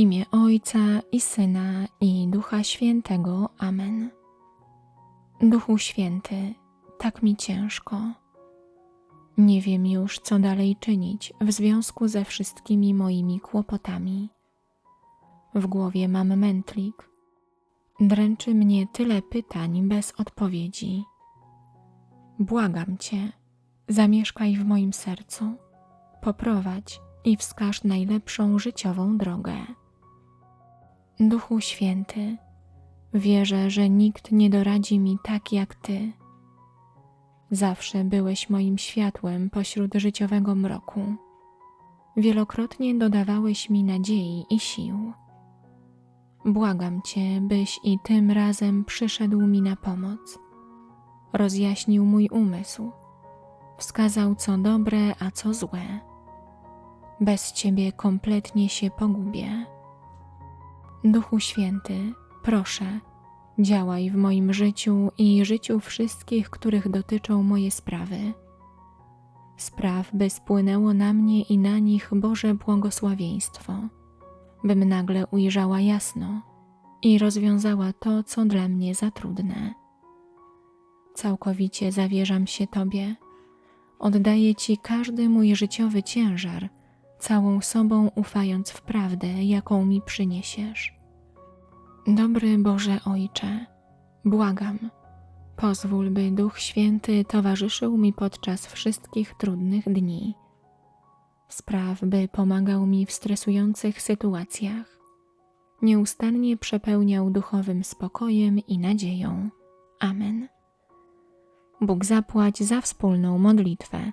imię Ojca i Syna i Ducha Świętego. Amen. Duchu Święty, tak mi ciężko. Nie wiem już, co dalej czynić w związku ze wszystkimi moimi kłopotami. W głowie mam mętlik. Dręczy mnie tyle pytań bez odpowiedzi. Błagam Cię, zamieszkaj w moim sercu, poprowadź i wskaż najlepszą życiową drogę. Duchu Święty, wierzę, że nikt nie doradzi mi tak jak Ty. Zawsze byłeś moim światłem pośród życiowego mroku. Wielokrotnie dodawałeś mi nadziei i sił. Błagam Cię, byś i tym razem przyszedł mi na pomoc. Rozjaśnił mój umysł, wskazał co dobre, a co złe. Bez Ciebie kompletnie się pogubię. Duchu Święty, proszę, działaj w moim życiu i życiu wszystkich, których dotyczą moje sprawy. Spraw, by spłynęło na mnie i na nich Boże błogosławieństwo, bym nagle ujrzała jasno i rozwiązała to, co dla mnie za trudne. Całkowicie zawierzam się Tobie. Oddaję Ci każdy mój życiowy ciężar, całą sobą ufając w prawdę, jaką mi przyniesiesz. Dobry Boże Ojcze, błagam, pozwól, by Duch Święty towarzyszył mi podczas wszystkich trudnych dni. Spraw, by pomagał mi w stresujących sytuacjach. Nieustannie przepełniał duchowym spokojem i nadzieją. Amen. Bóg zapłać za wspólną modlitwę.